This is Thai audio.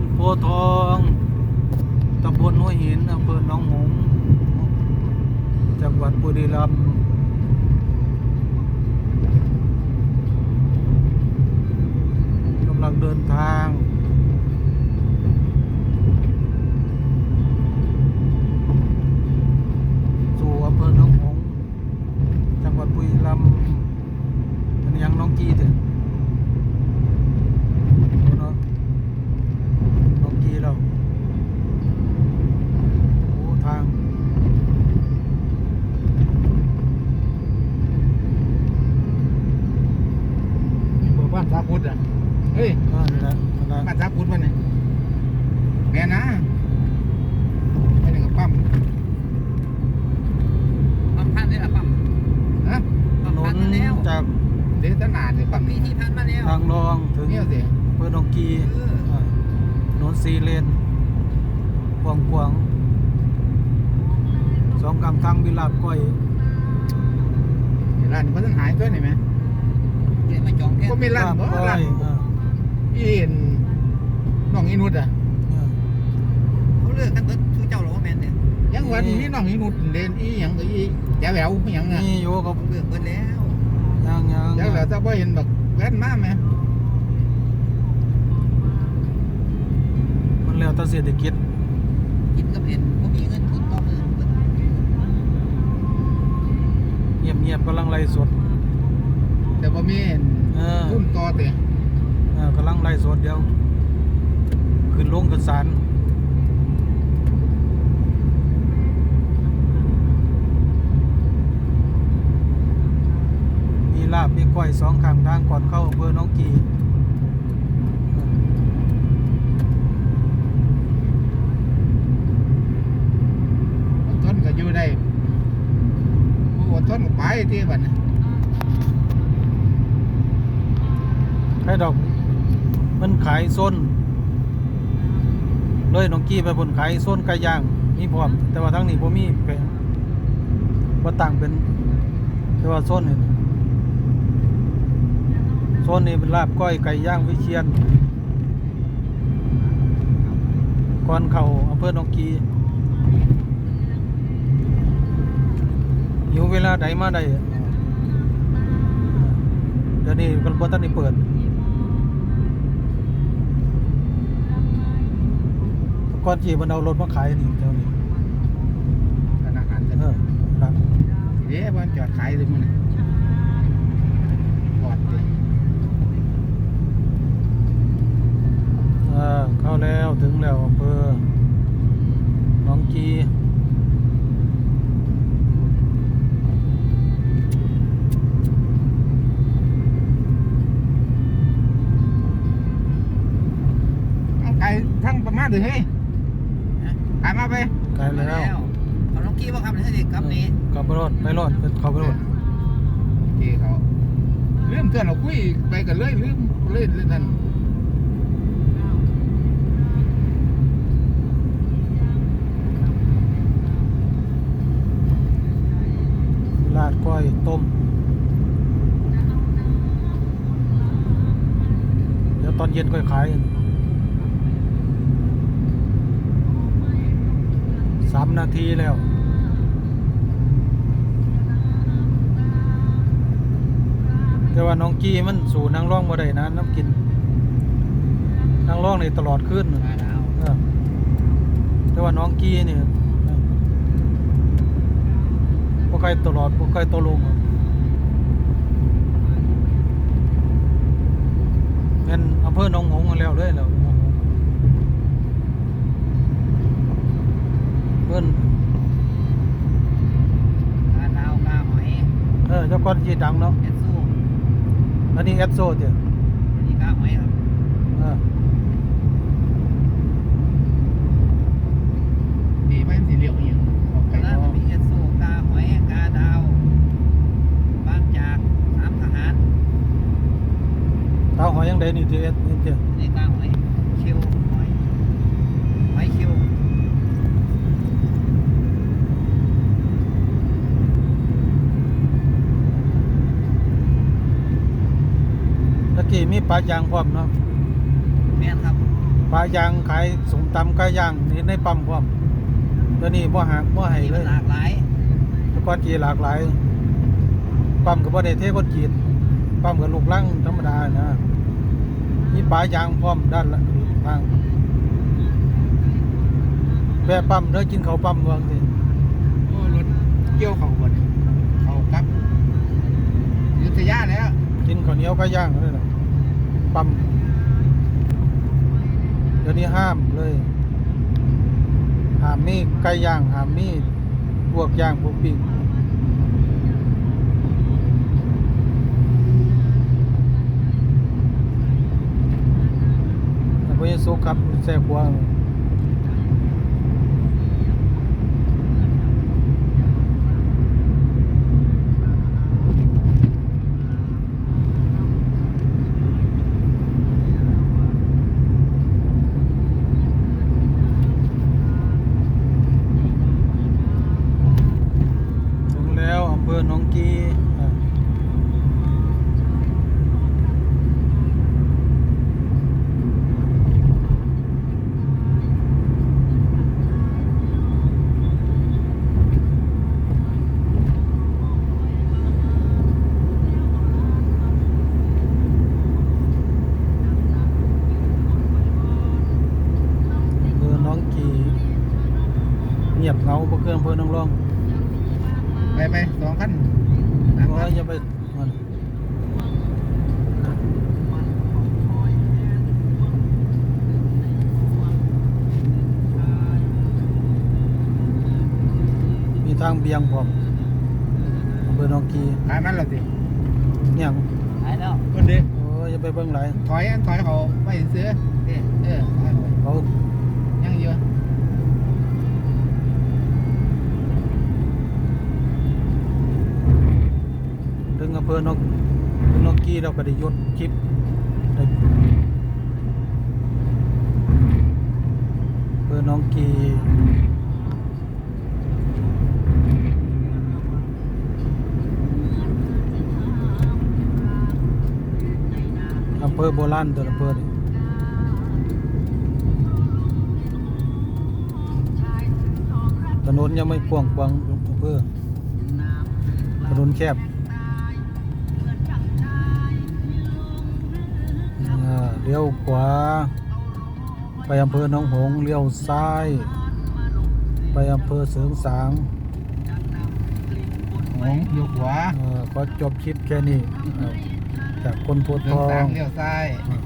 ลโพทองตำบลหัวหินอำเภอหนองหงจังหวัดบุรีรัมย์กำลังเดินทาง สู่อำเภอหนองหงส์จังหวัดบุรีรัมย์อันนี้ยังน้องกีเถอะโอ้เนาะน้องกีเราโอ้ทาง บอกบ้านสาพุทธอะเฮ้ยอ่านี่แหละนั่นแหละ บ้านสาพุทธมันเนี่ยแม่นะไอ้หนึ่งกับปั๊มปั๊มพันได้หรอปั๊มนะถปั๊มนพันนมาแล้วจากเดี๋ยวตนาดเดี๋ยวปั๊มมีนี่ที่พันมาแล้วทางรองถึงเนี่ยสิอำเภอหนองกีเอออ่าถนนสีเลนกว้างกวางๆสองกลางทางวิลาบก้อยร้านนี้มันต้องหายตัวนี่ไหมเดี๋ยวมาจองแค่ก็มีร้านบ่ก้อร้านยอ่าอีนน้องอีนุดอะอ่าเขาเลือกกันเบิดชูเจ้าหรอว่าแมนเนี่ยยังวันนี้น้องอีนุดเด่นอีหยังก็อีแจ๋วแหววอีหยังอะนี่อยู่กับเขาเลือกเบิดแล้วยังยังแจ๋วแหววถ้าบ่เห็นแบบแว่นมาไหมมันแล้วแต่เศรษฐกิจกินกับเห็นเขามีเงินทุนต่อมือเบิดเงียบเงียบๆกำลังไล่สดแต่บ่มี เออทุ่นต่อเตะเออกำลังไล่สดเดียว ขึ้นลงขึ้นศาลมีลาบมีก้อยสองข้างทางก่อนเข้าอำเภอหน้องกีเอออดทนก็อยู่ได้ผู้อดทนก็ไปที่บัดนี้ ใครดอก มันขายส้น เลยน้องกี้ไปบนขายส้นไก่ย่างมีพร้อม แต่ว่าทั้งนี้ผมมีแผงว่าต่างเป็น แต่ว่าส้นนี่ส้นนี่เป็นลาบก้อยไก่ย่างวิเชียนก่อนเข้าอำเภอหนองกีอยู่เวลาใดมาได้เดี๋ยวนี้กันบ่ทันได้เปิด ก่อนจีมันเอารถมาขายนี่เจ้านี่ธนาคารกันเออครับทีนี้มันจอดขายเลยมึงนี่ปอดเลยเออเข้าแล้วถึงแล้วอำเภอหนองกีเอาไก่ทั้งประมาณเลยเฮ้ย ขายมาไปไกลแล้ว เขาต้องกี้ว่าครับนี่สิครับนี้กลับไปรถไปรถไปเข้าไปรถที่เขาลืมเตือนเราคุยไปกันเลยลืมเลยนั่นลาดก้อยต้ม เดี๋ยวตอนเย็นค่อยขายสามนาทีแล้วแต่ว่าน้องกี้มันสู่นางร่องบ่ได้นะน้ำกินนางร่องนี่ตลอดขึ้นมาดาวเออแต่ว่าน้องกี้นี่บ่ใครตลอดบ่ใครตกลงอะเป็นอำเภอหนองหงส์มาแล้วเลยแล้วหนองหงส์เพิ่นกาดาวกาหอยเออเจ้าก้อนที่ดังเนาะเอสซูอันนี้แอดโซเจ้ะอันนี้กาหอยครับเออดีไหมสีเหลียวอย่างออกไปแล้วมีเอสซูกาหอยกาดาวบางจากสามทหารเท้าหอยยังไดนี่ที่เอดนี่เจ้ะอันนี้กาหอยเชียวหอยหอยเชียว ตะกี้ มีปลายางพร้อมเนาะแม่นครับอปลายางขายสมตำไก่ย่างนี่ในปั๊มพร้อมเดี๋ยวนี้บ่หาบ่ให้มีเลยหลากหลายแต่ก่อนกี่หลากหลายปั๊มก็บ่ได้เทคนจีดปั๊มก็ลูกลังธรรมดานะมีปลายางพร้อมด้านละทางแวะปั๊มเด้อกินข้าวปั๊มว่าจังซี่โอ้รถเกี่ยวเขาบนเขากลับอยุทธยาแล้วกินข้าวเหนียวไก่ย่างนั่นน่ะ ปั๊มเดี๋ยวนี้ห้ามเลยห้ามมีไก่ย่างห้ามมีพวกย่างพวกปิ้งแต่พระเยซูครับแซ่บกว่าถึงแล้วอำเภอหนองกีอะอำเภอหนองกีเงี ยบเหงาบ่เกินอำเภอนางรองไปไหมสองคันสามเพราะคัว่านจะไปมันมีทางเบียงพร้อมอำเภอหนองกีขายมันแล้วสิเนี่ยงหายแล้วคนเดีโอ้ยอย่าไปเบิ่งหลายถอยอันถอยเขาไปซื้อเด้เออถอยเขา เขา ยังเยอะ ถึงอำเภอนกนกกี เราก็ได้ยศคลิปได้อำเภอหนองกีอำเภอโบราณตัวอำเภอนี่ถนนยังไม่กว้างกว้างอำเภอถนนแคบ เลี้ยวขวา ไปอำเภอหนองหงส์เลี้ยวซ้าย ไปอำเภอเสริงสางหงอยู่ขวาเอ่อขอจบคลิปแค่นี้เอ่อจากคนโพธิ์เดิทนอสามงเลี้ยวซ้ายอ่า